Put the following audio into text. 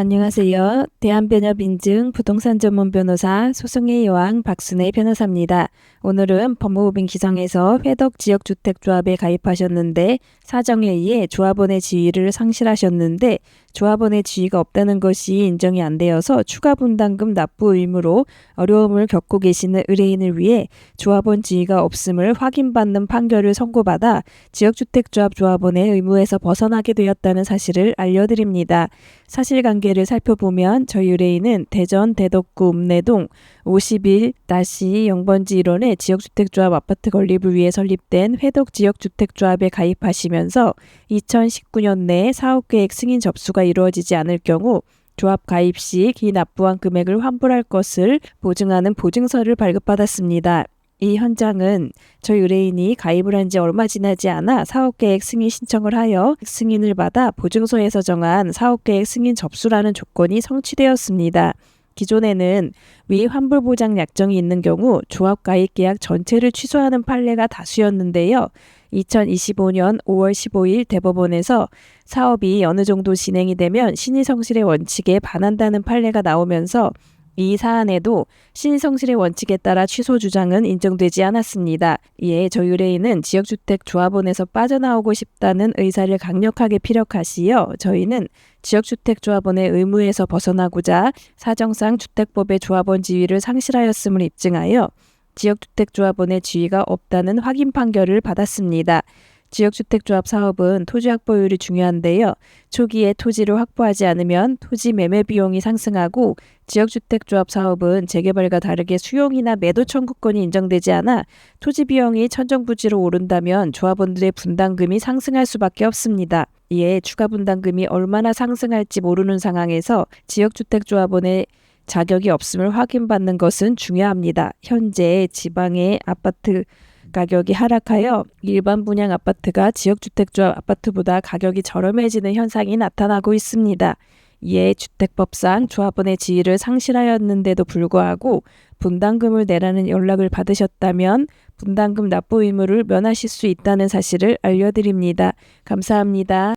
안녕하세요. 대한변협인증 부동산 전문 변호사 소송의 여왕 박순혜 변호사입니다. 오늘은 법무부빈 기성에서 회덕 지역 주택조합에 가입하셨는데 사정에 의해 조합원의 지위를 상실하셨는데 조합원의 지위가 없다는 것이 인정이 안 되어서 추가 분담금 납부 의무로 어려움을 겪고 계시는 의뢰인을 위해 조합원 지위가 없음을 확인받는 판결을 선고받아 지역주택조합 조합원의 의무에서 벗어나게 되었다는 사실을 알려드립니다. 사실관계 를 살펴보면 저희 의뢰인은 대전 대덕구 읍내동 51-0번지 1원의 지역주택조합 아파트 건립을 위해 설립된 회덕 지역주택조합에 가입하시면서 2019년 내에 사업계획 승인 접수가 이루어지지 않을 경우 조합 가입 시 기 납부한 금액을 환불할 것을 보증하는 보증서를 발급받았습니다. 이 현장은 저희 의뢰인이 가입을 한 지 얼마 지나지 않아 사업계획 승인 신청을 하여 승인을 받아 보증서에서 정한 사업계획 승인 접수라는 조건이 성취되었습니다. 기존에는 위 환불 보장 약정이 있는 경우 조합 가입 계약 전체를 취소하는 판례가 다수였는데요. 2025년 5월 15일 대법원에서 사업이 어느 정도 진행이 되면 신의성실의 원칙에 반한다는 판례가 나오면서 이 사안에도 신성실의 원칙에 따라 취소 주장은 인정되지 않았습니다. 이에 저희 의뢰인은 지역주택 조합원에서 빠져나오고 싶다는 의사를 강력하게 피력하시어 저희는 지역주택 조합원의 의무에서 벗어나고자 사정상 주택법의 조합원 지위를 상실하였음을 입증하여 지역주택조합원의 지위가 없다는 확인 판결을 받았습니다. 지역주택조합 사업은 토지 확보율이 중요한데요. 초기에 토지를 확보하지 않으면 토지 매매 비용이 상승하고 지역주택조합 사업은 재개발과 다르게 수용이나 매도 청구권이 인정되지 않아 토지 비용이 천정부지로 오른다면 조합원들의 분담금이 상승할 수밖에 없습니다. 이에 추가 분담금이 얼마나 상승할지 모르는 상황에서 지역주택조합원의 자격이 없음을 확인받는 것은 중요합니다. 현재 지방의 아파트 가격이 하락하여 일반 분양 아파트가 지역주택조합 아파트보다 가격이 저렴해지는 현상이 나타나고 있습니다. 이에 주택법상 조합원의 지위를 상실하였는데도 불구하고 분담금을 내라는 연락을 받으셨다면 분담금 납부 의무를 면하실 수 있다는 사실을 알려드립니다. 감사합니다.